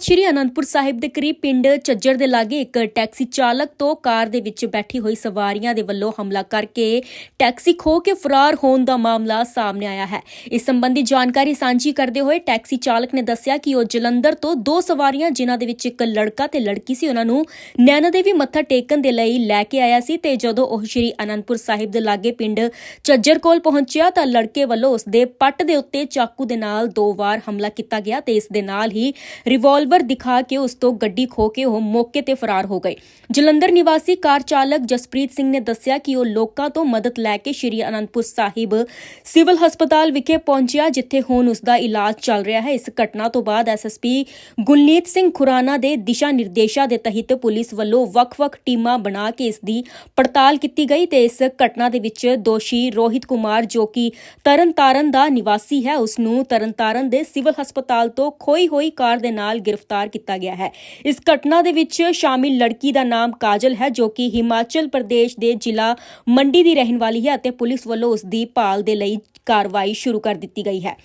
ਸ਼੍ਰੀ ਅਨੰਦਪੁਰ ਸਾਹਿਬ ਦੇ ਕਰੀਬ ਪਿੰਡ ਚੱਜਰ ਦੇ ਲਾਗੇ ਇੱਕ ਟੈਕਸੀ ਚਾਲਕ ਤੋਂ ਕਾਰ ਦੇ ਵਿੱਚ ਬੈਠੀ ਹੋਈ ਸਵਾਰੀਆਂ ਦੇ ਵੱਲੋਂ ਹਮਲਾ ਕਰਕੇ ਟੈਕਸੀ ਖੋ ਕੇ ਫਰਾਰ ਹੋਣ ਦਾ ਮਾਮਲਾ ਸਾਹਮਣੇ ਆਇਆ ਹੈ। ਇਸ ਸੰਬੰਧੀ ਜਾਣਕਾਰੀ ਸਾਂਝੀ ਕਰਦੇ ਹੋਏ ਟੈਕਸੀ ਚਾਲਕ ਨੇ ਦੱਸਿਆ ਕਿ ਉਹ ਜਲੰਧਰ ਤੋਂ ਦੋ ਸਵਾਰੀਆਂ, ਜਿਨ੍ਹਾਂ ਦੇ ਵਿੱਚ ਇੱਕ ਲੜਕਾ ਤੇ ਲੜਕੀ ਸੀ, ਉਹਨਾਂ ਨੂੰ ਨੈਣਾ ਦੇਵੀ ਮੱਥਾ ਟੇਕਣ ਦੇ ਲਈ ਲੈ ਕੇ ਆਇਆ ਸੀ ਤੇ ਜਦੋਂ ਉਹ ਸ਼੍ਰੀ ਅਨੰਦਪੁਰ ਸਾਹਿਬ ਦੇ ਲਾਗੇ ਪਿੰਡ ਚੱਜਰ ਕੋਲ ਪਹੁੰਚਿਆ ਤਾਂ ਲੜਕੇ ਵੱਲੋਂ ਉਸ ਦੇ ਪੱਟ ਦੇ ਉੱਤੇ ਚਾਕੂ ਦੇ ਨਾਲ ਦੋ ਵਾਰ ਹਮਲਾ ਕੀਤਾ ਗਿਆ ਤੇ ਇਸ ਦੇ ਨਾਲ ਹੀ ਰਿਵਾਲਵ ਰਿਵਾਲਵਰ ਦਿਖਾ ਕੇ ਉਸ ਤੋਂ ਗੱਡੀ ਖੋ ਕੇ ਉਹ ਮੌਕੇ ਤੇ ਫਰਾਰ ਹੋ ਗਏ। ਜਲੰਧਰ ਨਿਵਾਸੀ ਕਾਰ ਚਾਲਕ ਜਸਪ੍ਰੀਤ ਸਿੰਘ ਨੇ ਦੱਸਿਆ ਕਿ ਉਹ ਲੋਕਾਂ ਤੋਂ ਮਦਦ ਲੈ ਕੇ ਸ਼੍ਰੀ ਅਨੰਦਪੁਰ ਸਾਹਿਬ ਸਿਵਲ ਹਸਪਤਾਲ ਵਿਖੇ ਪਹੁੰਚਿਆ, ਜਿੱਥੇ ਹੁਣ ਉਸ ਦਾ ਇਲਾਜ ਚੱਲ ਰਿਹਾ ਹੈ। ਇਸ ਘਟਨਾ ਤੋਂ ਬਾਅਦ ਐਸਐਸਪੀ ਗੁਲਨੀਤ ਸਿੰਘ ਖੁਰਾਨਾ ਦੇ ਦਿਸ਼ਾ ਨਿਰਦੇਸ਼ਾਂ ਦੇ ਤਹਿਤ ਪੁਲਿਸ ਵੱਲੋਂ ਵੱਖ-ਵੱਖ ਟੀਮਾਂ ਬਣਾ ਕੇ ਇਸ ਦੀ ਪੜਤਾਲ ਕੀਤੀ ਗਈ ਤੇ ਇਸ ਘਟਨਾ ਦੇ ਵਿੱਚ ਦੋਸ਼ੀ ਰੋਹਿਤ ਕੁਮਾਰ, ਜੋ ਕਿ ਤਰਨਤਾਰਨ ਦਾ ਨਿਵਾਸੀ ਹੈ ਉਸ ਨੂੰ ਤਰਨਤਾਰਨ ਦੇ ਸਿਵਲ ਹਸਪਤਾਲ ਤੋਂ ਖੋਈ ਹੋਈ ਕਾਰ ਦੇ ਨਾਲ ਗ੍ਰਿਫਤਾਰ ਕੀਤਾ ਗਿਆ ਹੈ। ਇਸ ਘਟਨਾ ਦੇ ਵਿੱਚ ਸ਼ਾਮਿਲ ਲੜਕੀ ਦਾ ਨਾਮ ਕਾਜਲ ਹੈ ਜੋ ਕਿ ਹਿਮਾਚਲ ਪ੍ਰਦੇਸ਼ ਦੇ ਜ਼ਿਲ੍ਹਾ ਮੰਡੀ ਦੀ ਰਹਿਣ ਵਾਲੀ ਹੈ ਅਤੇ ਪੁਲਿਸ ਵੱਲੋਂ ਉਸ ਦੀ ਭਾਲ ਦੇ ਲਈ ਕਾਰਵਾਈ ਸ਼ੁਰੂ ਕਰ ਦਿੱਤੀ ਗਈ ਹੈ।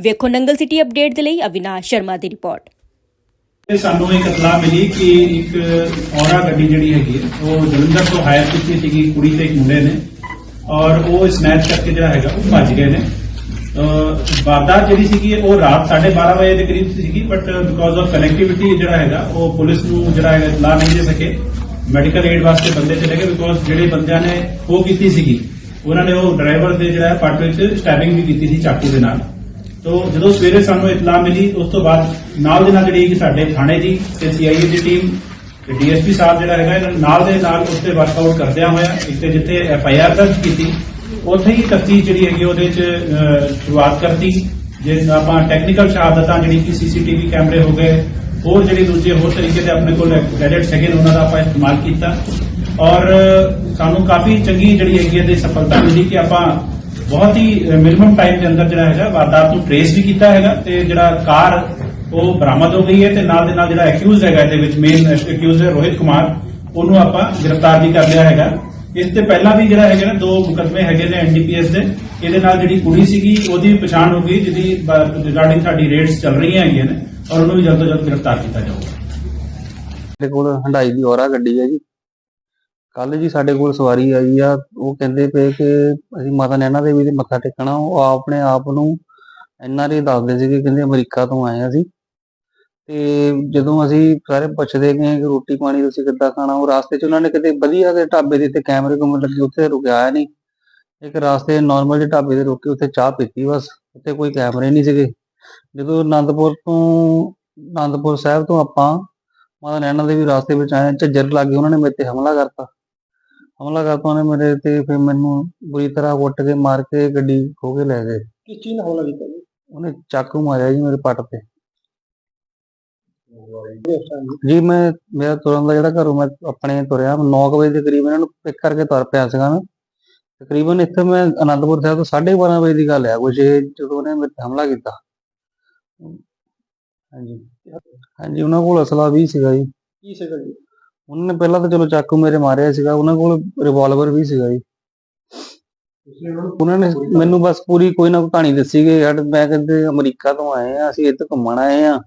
ਵੇਖੋ ਨੰਗਲ ਸਿਟੀ ਅਪਡੇਟ ਦੇ ਲਈ ਅਵਿਨਾਸ਼ ਸ਼ਰਮਾ ਦੀ ਰਿਪੋਰਟ। ਤੇ ਸਾਨੂੰ ਇੱਕ ਇਤਲਾਹ ਮਿਲੀ ਕਿ ਇੱਕ ਔਰਾ ਗੱਡੀ ਜਿਹੜੀ ਹੈਗੀ ਹੈ, ਉਹ ਜਲੰਧਰ ਤੋਂ ਹਾਇਰ ਕੀਤੀ ਸੀਗੀ। ਕੁੜੀ ਤੇ ਇੱਕ ਮੁੰਡੇ ਨੇ ਔਰ ਉਹ ਸਨੈਚ ਕਰਕੇ ਜਿਹੜਾ ਹੈਗਾ ਉਹ ਭੱਜ ਗਏ ਨੇ। ਅਹ ਵਾਰਦਾਤ ਜਿਹੜੀ ਸੀਗੀ, ਉਹ ਰਾਤ 12:30 ਵਜੇ ਦੇ ਕਰੀਬ ਸੀਗੀ ਬਟ ਬਿਕੋਜ਼ ਆਫ ਕਨੈਕਟੀਵਿਟੀ ਜਿਹੜਾ ਹੈਗਾ, ਉਹ ਪੁਲਿਸ ਨੂੰ ਜਿਹੜਾ ਹੈਗਾ ਇਤਲਾਹ ਨਹੀਂ ਦੇ ਸਕੇ। ਮੈਡੀਕਲ ਏਡ ਵਾਸਤੇ ਬੰਦੇ ਚਲੇ ਗਏ ਬਿਕੋਜ਼ ਜਿਹੜੇ ਬੰਦਿਆਂ ਨੇ ਉਹ ਕੀਤੀ ਸੀਗੀ, ਉਹਨਾਂ ਨੇ ਉਹ ਡਰਾਈਵਰ ਦੇ ਜਿਹੜਾ ਪੱਟ ਵਿੱਚ ਸਟੈਬਿੰਗ ਵੀ ਕੀਤੀ ਸੀ ਚਾਕੂ ਦੇ ਨਾਲ। ਤੋ ਜਦੋਂ ਸਵੇਰੇ ਸਾਨੂੰ ਇਤਲਾਹ ਮਿਲੀ, ਉਸ ਤੋਂ ਬਾਅਦ ਨਾਲ ਦੇ ਨਾਲ ਜਿਹੜੀ ਕਿ ਸਾਡੇ ਥਾਣੇ ਦੀ ਤੇ ਸੀਆਈਏ ਦੀ ਟੀਮ ਤੇ ਡੀਐਸਪੀ ਸਾਹਿਬ ਜਿਹੜਾ ਹੈਗਾ ਨਾਲ ਦੇ ਨਾਲ ਉਸ ਤੇ ਵਰਕਆਊਟ ਕਰਦਿਆਂ ਹੋਇਆ, ਇੱਕ ਤੇ ਜਿੱਥੇ ਐਫਆਈਆਰ ਦਰਜ ਕੀਤੀ ਉੱਥੇ ਹੀ ਤਫਤੀਸ਼ ਜਿਹੜੀ ਹੈਗੀ ਉਹਦੇ ਚ ਸ਼ੁਰੂਆਤ ਕਰਤੀ। ਜੇ ਆਪਾਂ ਟੈਕਨੀਕਲ ਸ਼ਹਾਦਤਾਂ ਜਿਹੜੀ ਕਿ ਸੀਸੀਟੀਵੀ ਕੈਮਰੇ ਹੋ ਗਏ, ਹੋਰ ਜਿਹੜੇ ਦੂਜੇ ਹੋਰ ਤਰੀਕੇ ਦੇ ਆਪਣੇ ਕੋਲ ਗੈਜਟਸ ਹੈਗੇ ਉਹਨਾਂ ਦਾ ਆਪਾਂ ਇਸਤੇਮਾਲ ਕੀਤਾ। ਔਰ, ਸਾਨੂੰ ਕਾਫੀ ਚੰਗੀ ਜਿਹੜੀ ਹੈਗੀ ਇਹਦੀ ਸਫਲਤਾ ਮਿਲੀ ਕਿ ਆਪਾਂ ਬਹੁਤ ਹੀ ਮਿਨੀਮਮ ਟਾਈਮ ਦੇ ਅੰਦਰ ਜਿਹੜਾ ਹੈਗਾ, ਵਾਰਦਾਤ ਨੂੰ ਟ੍ਰੇਸ ਵੀ ਕੀਤਾ ਹੈਗਾ ਤੇ ਜਿਹੜਾ ਕਾਰ, ਉਹ ਬਰਾਮਦ ਹੋ ਗਈ ਹੈ ਤੇ ਨਾਲ ਦੇ ਨਾਲ ਜਿਹੜਾ ਐਕਿਊਜ਼ ਹੈਗਾ, ਇਹਦੇ ਵਿੱਚ ਮੇਨ ਐਕਿਊਜ਼ ਰੋਹਿਤ ਕੁਮਾਰ, ਉਹਨੂੰ ਆਪਾਂ ਗ੍ਰਿਫਤਾਰ ਵੀ ਕਰ ਲਿਆ ਹੈਗਾ। ਇਸ ਤੇ ਪਹਿਲਾਂ ਵੀ ਜਿਹੜਾ ਹੈਗਾ ਨਾ ਦੋ ਮੁਕੱਦਮੇ ਹੈਗੇ ਨੇ ਐਨਡੀਪੀਐਸ ਦੇ। ਇਹਦੇ ਨਾਲ ਜਿਹੜੀ ਕੁੜੀ ਸੀਗੀ, ਉਹਦੀ ਪਛਾਣ ਹੋ ਗਈ, ਜਿਹਦੀ ਰਿਗਾਰਡਿੰਗ ਸਾਡੀ ਰੇਟਸ ਚੱਲ ਰਹੀਆਂ ਹੈਗੀਆਂ ਨੇ, ਔਰ ਉਹਨੂੰ ਵੀ ਜਲਦ ਤੋਂ ਜਲਦ ਗ੍ਰਿਫਤਾਰ ਕੀਤਾ ਜਾਊਗਾ। ਸਾਡੇ ਕੋਲ ਹੰਡਾਈ ਦੀ ਔਰਾ ਗੱਡੀ ਹੈ ਜੀ। ਕੱਲ ਜੀ ਸਾਡੇ ਕੋਲ ਸਵਾਰੀ ਆਈ ਆ। ਉਹ ਕਹਿੰਦੇ ਪਏ ਕਿ ਅਸੀਂ ਮਾਤਾ ਨੈਣਾ ਦੇਵੀ ਦੇ ਮੱਥਾ ਟੇਕਣਾ, ਉਹ ਆਪਣੇ ਆਪ ਨੂੰ ਐਨਆਰਏ ਦੱਸਦੇ ਸੀਗੇ, ਕਹਿੰਦੇ ਅਮਰੀਕਾ ਤੋਂ ਆਏ ਆ ਅਸੀਂ। ਤੇ ਜਦੋਂ ਅਸੀਂ ਸਾਰੇ ਪੁੱਛਦੇ ਗਏ ਕਿ ਰੋਟੀ ਪਾਣੀ ਤੁਸੀਂ ਕਿੱਦਾਂ ਖਾਣਾ ਉਹ ਰਾਸਤੇ 'ਚ ਉਹਨਾਂ ਨੇ ਕਿਤੇ ਵਧੀਆ ਦੇ ਢਾਬੇ ਦੇ ਤੇ ਕੈਮਰੇ ਕੁਮਰੇ ਲੱਗੇ ਉੱਥੇ ਰੁਕਿਆ ਨਹੀਂ। ਇੱਕ ਰਾਸਤੇ ਨਾਰਮਲ ਜਿਹੇ ਢਾਬੇ ਤੇ ਰੁਕੇ ਉੱਥੇ ਚਾਹ ਪੀਤੀ ਬਸ ਉੱਥੇ ਕੋਈ ਕੈਮਰੇ ਨਹੀਂ ਸੀਗੇ। ਜਦੋਂ ਆਨੰਦਪੁਰ ਤੋਂ ਆਨੰਦਪੁਰ ਸਾਹਿਬ ਤੋਂ ਆਪਾਂ ਮਾਤਾ ਨੈਣਾ ਦੇ ਵੀ ਰਾਸਤੇ ਵਿੱਚ ਆਏ ਝੱਜਰ ਲੱਗੇ ਉਹਨਾਂ ਨੇ ਮੇਰੇ ਤੇ ਹਮਲਾ ਕਰਤਾ। ਹਮਲਾ ਕਰਤਾ ਉਹਨੇ ਮੇਰੇ ਤੇ ਫਿਰ ਮੈਨੂੰ ਬੁਰੀ ਤਰ੍ਹਾਂ ਕੁੱਟ ਕੇ ਮਾਰ ਕੇ ਗੱਡੀ ਖੋ ਕੇ ਲੈ ਗਏ। ਕਿਸ ਚੀਜ਼ ਨਾਲ ਹਮਲਾ ਕੀਤਾ ਉਹਨੇ ਚਾਕੂ ਮਾਰਿਆ ਜੀ ਮੇਰੇ ਪੱਟ ਤੇ। ਜੀ ਮੈਂ ਮੇਰਾ ਤੁਰਨ ਦਾ ਜਿਹੜਾ ਘਰੋਂ ਮੈਂ ਆਪਣੇ ਤੁਰਿਆ 9 ਵਜੇ ਦੇ ਕਰੀਬ ਇਹਨਾਂ ਨੂੰ ਪਿਕ ਕਰਕੇ ਤੁਰ ਪਿਆ ਸੀਗਾ ਮੈਂ। ਤਕਰੀਬਨ ਇੱਥੇ ਮੈਂ ਅਨੰਦਪੁਰ ਸਾਹਿਬ ਤੋਂ 12:30 ਵਜੇ ਦੀ ਗੱਲ ਹੈ ਕੁਝ ਜਦੋਂ ਉਹਨੇ ਮੇਰੇ ਹਮਲਾ ਕੀਤਾ। ਹਾਂਜੀ ਹਾਂਜੀ ਉਹਨਾਂ ਕੋਲ ਅਸਲਾ ਵੀ ਸੀਗਾ ਜੀ। ਕੀ ਸੀਗਾ ਜੀ? ਉਹਨਾਂ ਨੇ ਪਹਿਲਾਂ ਤਾਂ ਚਲੋ ਚਾਕੂ ਮੇਰੇ ਮਾਰਿਆ ਸੀਗਾ ਉਹਨਾਂ ਕੋਲ ਰਿਵਾਲਵਰ ਵੀ ਸੀਗਾ ਜੀ। ਉਹਨਾਂ ਨੂੰ ਨੇ ਮੈਨੂੰ ਬਸ ਪੂਰੀ ਕੋਈ ਨਾ ਕੋਈ ਕਹਾਣੀ ਦੱਸੀ ਗਈ ਸਾਡੇ ਮੈਂ ਕਹਿੰਦੇ ਅਮਰੀਕਾ ਤੋਂ ਆਏ ਆ ਅਸੀਂ ਇੱਥੇ ਘੁੰਮਣ ਆਏ ਆ।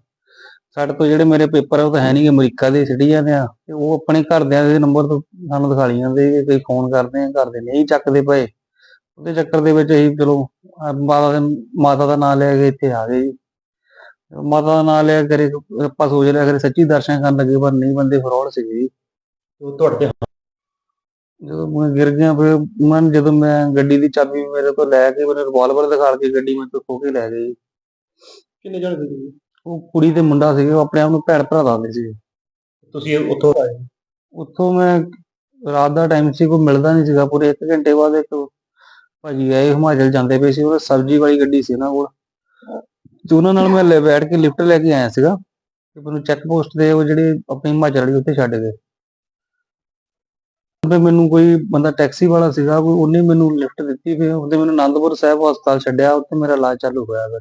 ਸਾਡੇ ਤੋਂ ਜਿਹੜੇ ਮੇਰੇ ਪੇਪਰ ਉਹ ਤਾਂ ਹੈ ਨਹੀਂ ਅਮਰੀਕਾ ਦੇ ਸਿਟੀਜ਼ਨ ਆ। ਤੇ ਉਹ ਆਪਣੇ ਘਰਦਿਆਂ ਦੇ ਨੰਬਰ ਤੋਂ ਸਾਨੂੰ ਦਿਖਾ ਲਈ ਜਾਂਦੇ ਕਿ ਕੋਈ ਫੋਨ ਕਰਦੇ ਆ ਘਰ ਦੇ ਨਹੀਂ ਚੱਕਦੇ ਪਏ। ਉਹਦੇ ਚੱਕਰ ਦੇ ਵਿੱਚ ਅਸੀਂ ਚਲੋ ਮਾਤਾ ਦੇ ਮਾਤਾ ਦਾ ਨਾਮ ਲੈ ਕੇ ਇੱਥੇ ਆ ਗਏ ਜੀ। ਮਾਤਾ ਦਾ ਨਾਮ ਲਿਆ ਕਰੇ ਆਪਾਂ ਸੋਚ ਲਿਆ ਕਰੇ ਸੱਚੀ ਦਰਸ਼ਨ ਕਰਨ ਲੱਗੇ ਪਰ ਨਹੀਂ ਬੰਦੇ ਫਰੋਡ ਸੀਗੇ ਜੀ। ਉਹ ਤੁਹਾਡੇ ਜਦੋਂ ਮੈਂ ਗਿਰ ਗਿਆ ਫਿਰ ਮਨ ਜਦੋਂ ਮੈਂ ਗੱਡੀ ਦੀ ਚਾਬੀ ਮੇਰੇ ਕੋਲ ਲੈ ਕੇ ਮੈਨੂੰ ਰਿਵਾਲਵਰ ਦਿਖਾ ਕੇ ਗੱਡੀ ਮੇਰੇ ਤੋਂ ਖੋ ਕੇ ਲੈ ਗਏ। ਕਿੰਨੇ ਜਣੇ ਸੀ ਉਹ ਕੁੜੀ ਤੇ ਮੁੰਡਾ ਸੀਗੇ ਉਹ ਆਪਣੇ ਆਪ ਨੂੰ ਭੈਣ ਭਰਾ ਦੱਸਦੇ ਸੀ। ਤੁਸੀਂ ਉੱਥੋਂ ਆਏ? ਉੱਥੋਂ ਮੈਂ ਰਾਤ ਦਾ ਟਾਈਮ ਸੀ ਕੋਈ ਮਿਲਦਾ ਨਹੀਂ ਸੀਗਾ। ਪੂਰੇ 1 ਘੰਟੇ ਬਾਅਦ ਇੱਕ ਭਾਜੀ ਆਏ ਹਿਮਾਚਲ ਜਾਂਦੇ ਪਏ ਸੀ ਉਹ ਸਬਜ਼ੀ ਵਾਲੀ ਗੱਡੀ ਸੀ ਉਹਨਾਂ ਕੋਲ। ਤੇ ਉਹਨਾਂ ਨਾਲ ਮੈਂ ਲੈ ਬੈਠ ਕੇ ਲਿਫਟ ਲੈ ਕੇ ਆਇਆ ਸੀਗਾ। ਤੇ ਮੈਨੂੰ ਚੈੱਕ ਪੋਸਟ ਦੇ ਉਹ ਜਿਹੜੇ ਆਪਣੀ ਹਿਮਾਚਲ ਵਾਲੀ ਉੱਥੇ ਛੱਡ ਗਏ। ਤੇ ਮੈਨੂੰ ਕੋਈ ਬੰਦਾ ਟੈਕਸੀ ਵਾਲਾ ਸੀਗਾ ਕੋਈ ਉਹਨੇ ਮੈਨੂੰ ਲਿਫਟ ਦਿੱਤੀ ਫਿਰ। ਉਹਦੇ ਮੈਨੂੰ ਆਨੰਦਪੁਰ ਸਾਹਿਬ ਹਸਪਤਾਲ ਛੱਡਿਆ ਉੱਥੇ ਮੇਰਾ ਇਲਾਜ ਚਾਲੂ ਹੋਇਆ ਫਿਰ।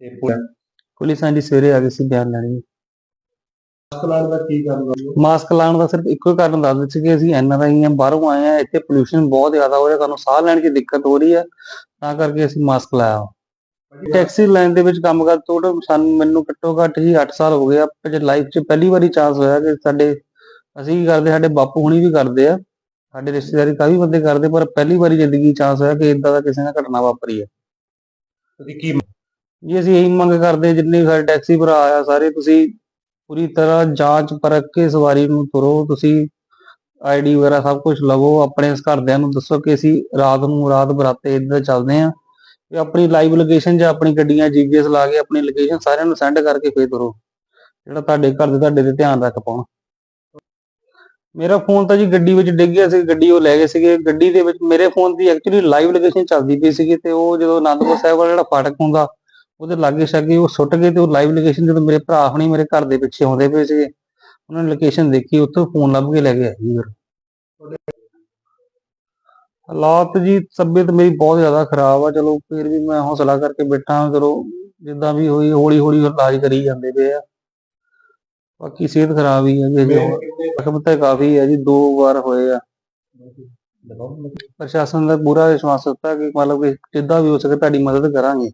ਤੇ ਪੁਲਿਸ ਆਂਦੀ ਸਵੇਰੇ ਆ ਗਈ ਸੀ ਬਿਆਨ ਲੈਣੀ ਪਲਾਨ ਦਾ ਕੀ ਕਰਨਾ ਮਾਸਕ ਲਾਉਣ ਦਾ ਸਿਰਫ ਇੱਕੋ ਹੀ ਕਾਰਨ ਦੱਸਦੇ ਸੀ ਕਿ ਅਸੀਂ ਐਨ ਆਰ ਆਈ ਹਾਂ ਬਾਹਰੋਂ ਆਏ ਆ ਇੱਥੇ ਪੋਲੂਸ਼ਨ ਬਹੁਤ ਜ਼ਿਆਦਾ ਹੋ ਰਿਹਾ ਸਾਨੂੰ ਸਾਹ ਲੈਣ 'ਚ ਦਿੱਕਤ ਹੋ ਰਹੀ ਹੈ ਤਾਂ ਕਰਕੇ ਅਸੀਂ ਮਾਸਕ ਲਾਇਆ ਟੈਕਸੀ ਲਾਈਨ ਦੇ ਵਿੱਚ ਕੰਮ ਕਰ ਟੋਟਲ ਸਾਨੂੰ ਮੈਨੂੰ ਘੱਟੋ ਘੱਟ ਹੀ 8 ਸਾਲ ਹੋ ਗਏ ਆ ਪਰ ਲਾਈਫ 'ਚ ਪਹਿਲੀ ਵਾਰੀ ਚਾਂਸ ਹੋਇਆ ਕਿ ਸਾਡੇ ਅਸੀਂ ਕੀ ਕਰਦੇ ਸਾਡੇ ਬਾਪੂ ਹੁਣੀ ਵੀ ਕਰਦੇ ਆ ਸਾਡੇ ਰਿਸ਼ਤੇਦਾਰੀ ਕਾਫੀ ਬੰਦੇ ਕਰਦੇ ਪਰ ਪਹਿਲੀ ਵਾਰੀ ਜ਼ਿੰਦਗੀ ਚਾਂਸ ਹੋਇਆ ਕਿ ਇਦਾਂ ਦਾ ਕਿਸੇ ਨਾਲ ਘਟਨਾ ਵਾਪਰੀ ਹੈ ਤੁਸੀਂ ਕੀ ਜੀ, ਅਸੀਂ ਇਹੀ ਮੰਗ ਕਰਦੇ ਜਿੰਨੇ ਵੀ ਸਾਡੇ ਟੈਕਸੀ ਭਰਾ ਆ, ਸਾਰੇ ਤੁਸੀਂ ਪੂਰੀ ਤਰ੍ਹਾਂ ਜਾਂਚ ਪਰਖ ਕੇ ਸਵਾਰੀ ਨੂੰ ਤੁਰੋ, ਤੁਸੀਂ ਆਈਡੀ ਵਗੈਰਾ ਸਭ ਕੁਝ ਲਵੋ, ਆਪਣੇ ਘਰਦਿਆਂ ਨੂੰ ਦੱਸੋ ਕਿ ਅਸੀਂ ਰਾਤ ਨੂੰ ਰਾਤ ਬਰਾਤੇ ਇੱਧਰ ਚੱਲਦੇ ਆਂ ਤੇ ਆਪਣੀ ਲਾਈਵ ਲੋਕੇਸ਼ਨ ਜਾਂ ਆਪਣੀ ਗੱਡੀਆਂ ਜੀਪੀਐਸ ਲਾ ਕੇ ਆਪਣੀ ਲੋਕੇਸ਼ਨ ਸਾਰਿਆਂ ਨੂੰ ਸੈਂਡ ਕਰਕੇ ਫੇਰ ਤੁਰੋ, ਜਿਹੜਾ ਤੁਹਾਡੇ ਘਰ ਦੇ ਤੁਹਾਡੇ ਤੇ ਧਿਆਨ ਰੱਖ ਪਾਉਣ। ਮੇਰਾ ਫੋਨ ਤਾਂ ਜੀ ਗੱਡੀ ਵਿੱਚ ਡਿੱਗ ਗਿਆ ਸੀ, ਗੱਡੀ ਉਹ ਲੈ ਗਏ ਸੀਗੇ, ਗੱਡੀ ਦੇ ਵਿੱਚ ਮੇਰੇ ਫੋਨ ਦੀ ਐਕਚੁਅਲੀ ਲਾਈਵ ਲੋਕੇਸ਼ਨ ਚੱਲਦੀ ਪਈ ਸੀਗੀ ਤੇ ਉਹ ਜਦੋਂ ਅਨੰਦਪੁਰ ਸਾਹਿਬ ਵਾਲਾ ਜਿਹੜਾ ਫਾਟਕ ਹੁੰਦਾ ਉਹਦੇ ਲਾਗੇ ਛਾਗੇ ਉਹ ਸੁੱਟ ਗਏ ਤੇ ਉਹ ਲਾਈਵ ਲੋਕੇਸ਼ਨ ਜਦੋਂ ਮੇਰੇ ਭਰਾ ਹੁਣੀ ਮੇਰੇ ਘਰ ਦੇ ਪਿੱਛੇ ਆਉਂਦੇ ਪਏ ਸੀਗੇ, ਉਹਨਾਂ ਨੇ ਲੋਕੇਸ਼ਨ ਦੇਖੀ, ਉੱਥੋਂ ਫੋਨ ਲੱਭ ਕੇ ਲੈ ਕੇ ਜੀ ਫਿਰ ਹਾਲਾਤ ਜੀ, ਤਬੀਅਤ ਮੇਰੀ ਬਹੁਤ ਜ਼ਿਆਦਾ ਖਰਾਬ ਆ, ਚਲੋ ਫਿਰ ਵੀ ਮੈਂ ਹੌਸਲਾ ਕਰਕੇ ਬੈਠਾ ਚਲੋ ਜਿੱਦਾਂ ਵੀ ਹੋਈ ਹੌਲੀ ਹੌਲੀ ਇਲਾਜ ਕਰੀ ਜਾਂਦੇ ਪਏ ਆ। ਬਾਕੀ ਸਿਹਤ ਖਰਾਬ ਹੀ ਹੈ ਜੀ ਜ਼ਖਮ ਤਾਂ ਕਾਫੀ ਹੈ ਜੀ, ਦੋ ਵਾਰ ਹੋਏ ਆ। ਪ੍ਰਸ਼ਾਸਨ ਦਾ ਪੂਰਾ ਵਿਸ਼ਵਾਸ ਦਿੱਤਾ ਕਿ ਮਤਲਬ ਕਿ ਜਿੱਦਾਂ ਵੀ ਹੋ ਸਕੇ ਤੁਹਾਡੀ ਮਦਦ ਕਰਾਂਗੇ।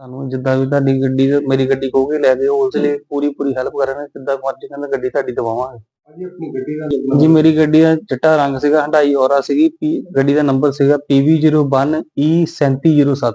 ਤੁਹਾਨੂੰ ਜਿੱਦਾਂ ਵੀ ਤੁਹਾਡੀ ਗੱਡੀ ਮੇਰੀ ਗੱਡੀ ਖੋ ਕੇ ਲੈ ਗਏ ਉਸ ਲਈ ਪੂਰੀ ਪੂਰੀ ਹੈਲਪ ਕਰਾਂਗੇ ਜਿੱਦਾਂ ਮਰਜ਼ੀ ਕਹਿੰਦਾ ਗੱਡੀ ਤੁਹਾਡੀ ਦਵਾਵਾਂਗੇ। ਭਾਜੀ ਆਪਣੀ ਗੱਡੀ ਦਾ ਜੀ ਮੇਰੀ ਗੱਡੀ ਦਾ ਚਿੱਟਾ ਰੰਗ ਸੀਗਾ ਹੰਡਾਈ ਔਰਾ ਸੀਗੀ ਪੀ ਗੱਡੀ ਦਾ ਨੰਬਰ ਸੀਗਾ PV01E3707